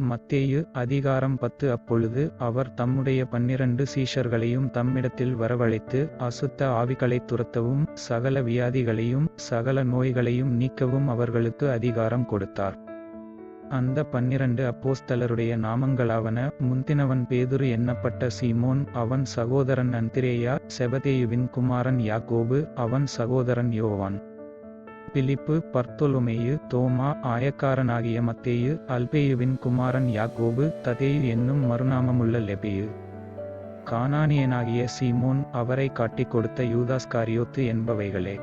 மத்தேயு அதிகாரம் பத்து. அப்பொழுது அவர் தம்முடைய பன்னிரண்டு சீஷர்களையும் தம்மிடத்தில் வரவழைத்து அசுத்த ஆவிகளைத் துரத்தவும் சகல வியாதிகளையும் சகல நோய்களையும் நீக்கவும் அவர்களுக்கு அதிகாரம் கொடுத்தார். அந்த பன்னிரண்டு அப்போஸ்தலருடைய நாமங்களாவன முந்தினவன் பேதுரு எண்ணப்பட்ட சீமோன் அவன் சகோதரன் அந்திரேயா செபதேயுவின் குமாரன் யாக்கோபு அவன் சகோதரன் யோவான். பிலிப்பு பர்த்தொலுமேயு தோமா ஆயக்காரனாகிய மத்தேயு அல்பேயுவின் குமாரன் யாக்கோபு ததேயு என்னும் மறுநாமமுள்ள லெபேயு. கானானியனாகிய சீமோன் அவரை காட்டிக் கொடுத்த யூதாஸ்காரியோத்து என்பவைகளே.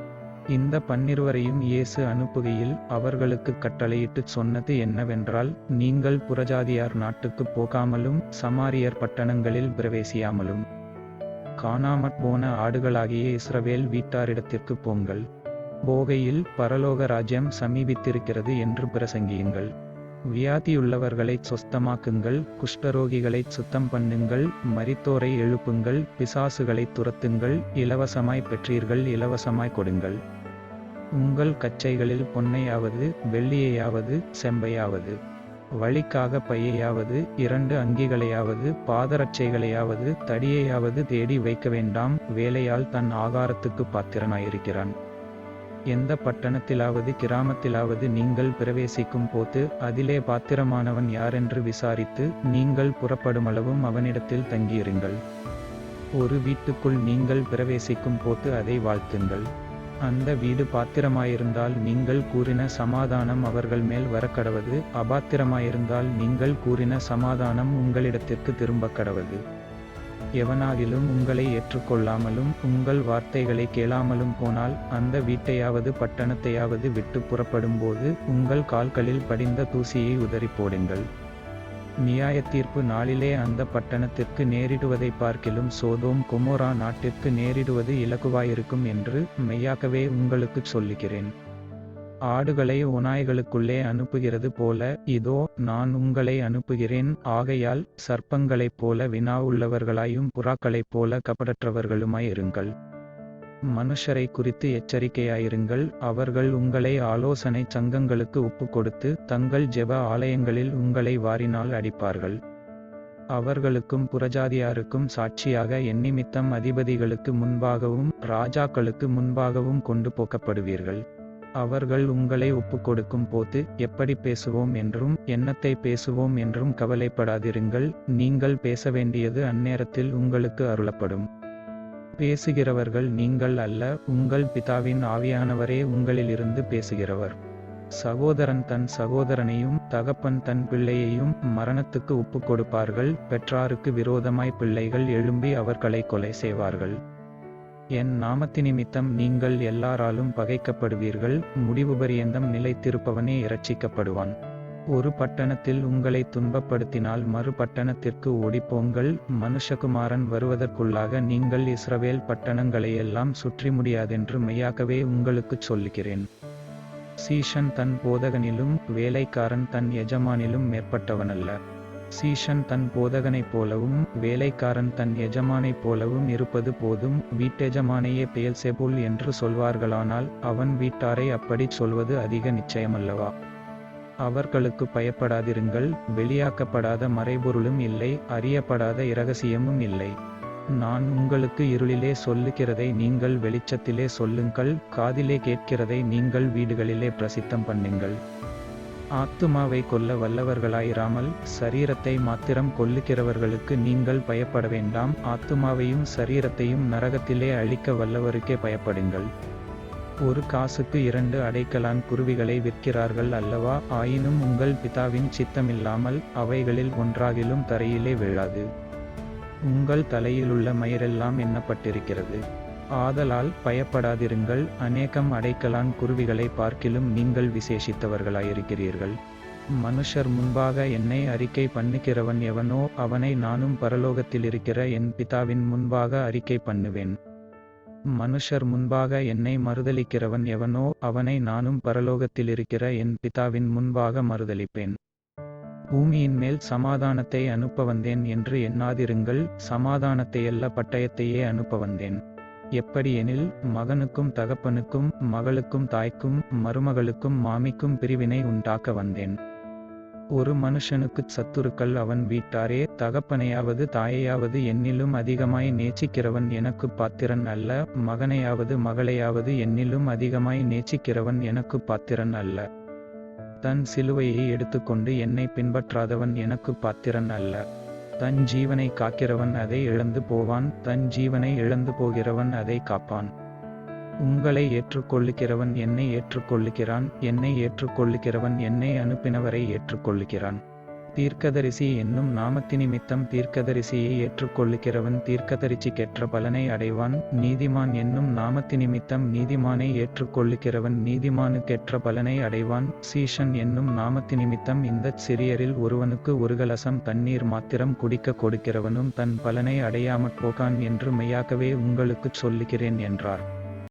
இந்த பன்னிருவரையும் இயேசு அனுப்புகையில் அவர்களுக்கு கட்டளையிட்டுச் சொன்னது என்னவென்றால் நீங்கள் புறஜாதியார் நாட்டுக்குப் போகாமலும் சமாரியர் பட்டணங்களில் பிரவேசியாமலும். காணாமற் போன ஆடுகளாகிய இஸ்ரவேல் வீட்டாரிடத்திற்கு போங்கள். போகையில் பரலோக ராஜ்யம் சமீபித்திருக்கிறது என்று பிரசங்கியுங்கள். வியாதியுள்ளவர்களைச் சொஸ்தமாக்குங்கள் குஷ்டரோகிகளைச் சுத்தம் பண்ணுங்கள் மரித்தோரை எழுப்புங்கள் பிசாசுகளைத் துரத்துங்கள் இலவசமாய் பெற்றீர்கள் இலவசமாய் கொடுங்கள். உங்கள் கச்சைகளில் பொன்னையாவது வெள்ளியையாவது செம்பையாவது வழிக்காக பையையாவது இரண்டு அங்கிகளையாவது பாதரட்சைகளையாவது தடியையாவது தேடி வைக்க வேண்டாம் வேலையால் தன் ஆகாரத்துக்கு பாத்திரனாயிருக்கிறான். எந்த பட்டணத்திலாவது கிராமத்திலாவது நீங்கள் பிரவேசிக்கும் போது அதிலே பாத்திரமானவன் யாரென்று விசாரித்து நீங்கள் புறப்படுமளவும் அவனிடத்தில் தங்கியிருங்கள். ஒரு வீட்டுக்குள் நீங்கள் பிரவேசிக்கும் போது அதை வாழ்த்துங்கள். அந்த வீடு பாத்திரமாயிருந்தால் நீங்கள் கூறின சமாதானம் அவர்கள் மேல் வரக்கடவது அபாத்திரமாயிருந்தால் நீங்கள் கூறின சமாதானம் உங்களிடத்திற்கு திரும்ப கடவது எவனாகிலும் உங்களை ஏற்றுக்கொள்ளாமலும் உங்கள் வார்த்தைகளை கேளாமலும் போனால் அந்த வீட்டையாவது பட்டணத்தையாவது விட்டு புறப்படும்போது உங்கள் கால்களில் படிந்த தூசியை உதறி போடுங்கள். நியாய தீர்ப்பு நாளிலே அந்த பட்டணத்திற்கு நேரிடுவதை பார்க்கிலும் சோதோம் கொமோரா நாட்டிற்கு நேரிடுவது இலகுவாயிருக்கும் என்று மெய்யாகவே உங்களுக்குச் சொல்லுகிறேன். ஆடுகளை ஓநாய்களுக்குள்ளே அனுப்புகிறது போல இதோ நான் உங்களை அனுப்புகிறேன். ஆகையால் சர்ப்பங்களைப் போல வினா உள்ளவர்களாயும் புறாக்களைப் போல கப்படற்றவர்களுமாயிருங்கள் மனுஷரை குறித்து எச்சரிக்கையாயிருங்கள். அவர்கள் உங்களை ஆலோசனை சங்கங்களுக்கு ஒப்பு கொடுத்து தங்கள் ஜெப ஆலயங்களில் உங்களை வாரினால் அடிப்பார்கள். அவர்களுக்கும் புறஜாதியாருக்கும் சாட்சியாக எண்ணிமித்தம் அதிபதிகளுக்கு முன்பாகவும் ராஜாக்களுக்கு முன்பாகவும் கொண்டு போக்கப்படுவீர்கள். அவர்கள் உங்களை ஒப்புக்கொடுக்கும் போது எப்படி பேசுவோம் என்றும் எண்ணத்தை பேசுவோம் என்றும் கவலைப்படாதிருங்கள் நீங்கள் பேச வேண்டியது அந்நேரத்தில் உங்களுக்கு அருளப்படும். பேசுகிறவர்கள் நீங்கள் அல்ல உங்கள் பிதாவின் ஆவியானவரே உங்களிலிருந்து பேசுகிறவர். சகோதரன் தன் சகோதரனையும் தகப்பன் தன் பிள்ளையையும் மரணத்துக்கு ஒப்புக் கொடுப்பார்கள் பெற்றாருக்கு விரோதமாய் பிள்ளைகள் எழும்பி அவர்களை கொலை செய்வார்கள். என் நாமத்தினிமித்தம் நீங்கள் எல்லாராலும் பகைக்கப்படுவீர்கள் முடிவு பரியந்தம் நிலைத்திருப்பவனே இரட்சிக்கப்படுவான். ஒரு பட்டணத்தில் உங்களை துன்பப்படுத்தினால் மறு பட்டணத்திற்கு ஓடிப்போங்கள் மனுஷகுமாரன் வருவதற்குள்ளாக நீங்கள் இஸ்ரவேல் பட்டணங்களையெல்லாம் சுற்றி முடியாதென்று மெய்யாகவே உங்களுக்குச் சொல்லுகிறேன். சீஷன் தன் போதகனிலும் வேலைக்காரன் தன் எஜமானிலும் மேற்பட்டவனல்ல. சீஷன் தன் போதகனைப் போலவும் வேலைக்காரன் தன் எஜமானைப் போலவும் இருப்பது போதும் வீட்டெஜமானையே பெயல் செபுல் என்று சொல்வார்களானால் அவன் வீட்டாரை அப்படிச் சொல்வது அதிக நிச்சயமல்லவா? அவர்களுக்கு பயப்படாதிருங்கள் வெளியாக்கப்படாத மறைபொருளும் இல்லை அறியப்படாத இரகசியமும் இல்லை. நான் உங்களுக்கு இருளிலே சொல்லுகிறதை நீங்கள் வெளிச்சத்திலே சொல்லுங்கள் காதிலே கேட்கிறதை நீங்கள் வீடுகளிலே பிரசித்தம் பண்ணுங்கள். ஆத்துமாவை கொல்ல வல்லவர்களாயிராமல் சரீரத்தை மாத்திரம் கொல்லுகிறவர்களுக்கு நீங்கள் பயப்பட வேண்டாம். ஆத்துமாவையும் சரீரத்தையும் நரகத்திலே அழிக்க வல்லவருக்கே பயப்படுங்கள். ஒரு காசுக்கு இரண்டு அடைக்கலான் குருவிகளை விற்கிறார்கள் அல்லவா? ஆயினும் உங்கள் பிதாவின் சித்தமில்லாமல் அவைகளில் ஒன்றாகிலும் தரையிலே விழாது. உங்கள் தலையிலுள்ள மயிரெல்லாம் எண்ணப்பட்டிருக்கிறது. ஆதலால் பயப்படாதிருங்கள் அநேகம் அடைக்கலான் குருவிகளை பார்க்கிலும் நீங்கள் விசேஷித்தவர்களாயிருக்கிறீர்கள். மனுஷர் முன்பாக என்னை அறிக்கை பண்ணுகிறவன் எவனோ அவனை நானும் பரலோகத்தில் இருக்கிற என் பிதாவின் முன்பாக அறிக்கை பண்ணுவேன். மனுஷர் முன்பாக என்னை மறுதளிக்கிறவன் எவனோ அவனை நானும் பரலோகத்தில் இருக்கிற என் பிதாவின் முன்பாக மறுதளிப்பேன் பூமியின் மேல் சமாதானத்தை அனுப்ப வந்தேன் என்று எண்ணாதிருங்கள் சமாதானத்தையல்ல பட்டயத்தையே அனுப்ப வந்தேன். எப்படியெனில் மகனுக்கும் தகப்பனுக்கும் மகளுக்கும் தாய்க்கும் மருமகளுக்கும் மாமிக்கும் பிரிவினை உண்டாக்க வந்தேன். ஒரு மனுஷனுக்குச் சத்துருக்கள் அவன் வீட்டாரே தகப்பனையாவது தாயையாவது என்னிலும் அதிகமாய் நேசிக்கிறவன் எனக்குப் பாத்திரன் அல்ல மகனையாவது மகளையாவது என்னிலும் அதிகமாய் நேசிக்கிறவன் எனக்குப் பாத்திரன் அல்ல. தன் சிலுவையை எடுத்துக்கொண்டு என்னை பின்பற்றாதவன் எனக்குப் பாத்திரன் அல்ல. தன் ஜீவனை காக்கிறவன் அதை இழந்து போவான் தன் ஜீவனை இழந்து போகிறவன் அதை காப்பான். உங்களை ஏற்றுக்கொள்ளுகிறவன் என்னை ஏற்றுக்கொள்ளுகிறான் என்னை ஏற்றுக்கொள்ளுகிறவன் என்னை அனுப்பினவரை ஏற்றுக்கொள்ளுகிறான். தீர்க்கதரிசி என்னும் நாமத்தினிமித்தம் தீர்க்கதரிசியை ஏற்றுக்கொள்ளுகிறவன் தீர்க்கதரிசிக்கெற்ற பலனை அடைவான். நீதிமான் என்னும் நாமத்தினிமித்தம் நீதிமானை ஏற்றுக்கொள்ளுகிறவன் நீதிமானுக்கெற்ற பலனை அடைவான். சீஷன் என்னும் நாமத்தினிமித்தம் இந்தச் சிறியரில் ஒருவனுக்கு ஒரு கலசம் தண்ணீர் மாத்திரம் குடிக்க கொடுக்கிறவனும் தன் பலனை அடையாமற் போகான் என்று மெய்யாகவே உங்களுக்குச் சொல்லுகிறேன் என்றார்.